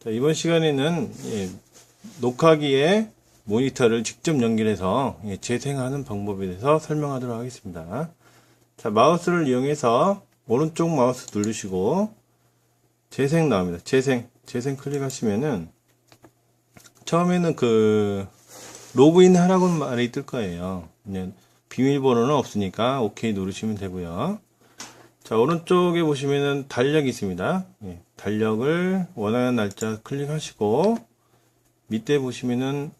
자, 이번 시간에는 예, 녹화기에 모니터를 직접 연결해서 예, 재생하는 방법에 대해서 설명하도록 하겠습니다. 자, 마우스를 이용해서 오른쪽 마우스 누르시고 재생 나옵니다. 재생, 재생 클릭하시면은 처음에는 그 로그인 하라고 말이 뜰 거예요. 비밀번호는 없으니까 오케이 누르시면 되고요. 자, 오른쪽에 보시면은 달력이 있습니다. 예, 달력을 원하는 날짜 클릭하시고, 밑에 보시면은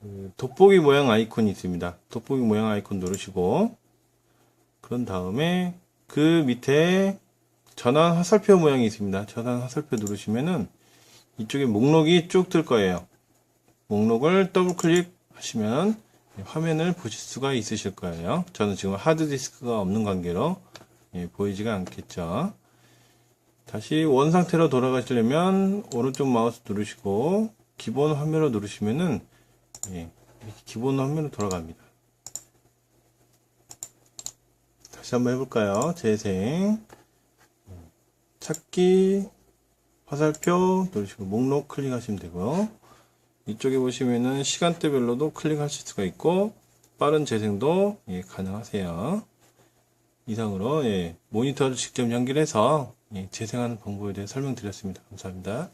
그 돋보기 모양 아이콘이 있습니다. 돋보기 모양 아이콘 누르시고, 그런 다음에 그 밑에 전환 화살표 모양이 있습니다. 전환 화살표 누르시면은 이쪽에 목록이 쭉 뜰 거예요. 목록을 더블 클릭하시면 화면을 보실 수가 있으실 거예요. 저는 지금 하드디스크가 없는 관계로 예, 보이지가 않겠죠. 다시 원 상태로 돌아가시려면 오른쪽 마우스 누르시고 기본 화면으로 누르시면은 예, 기본 화면으로 돌아갑니다. 다시 한번 해볼까요? 재생 찾기 화살표 누르시고 목록 클릭하시면 되고요. 이쪽에 보시면은 시간대별로도 클릭하실 수가 있고 빠른 재생도 예, 가능하세요. 이상으로 예, 모니터를 직접 연결해서 예, 재생하는 방법에 대해 설명드렸습니다. 감사합니다.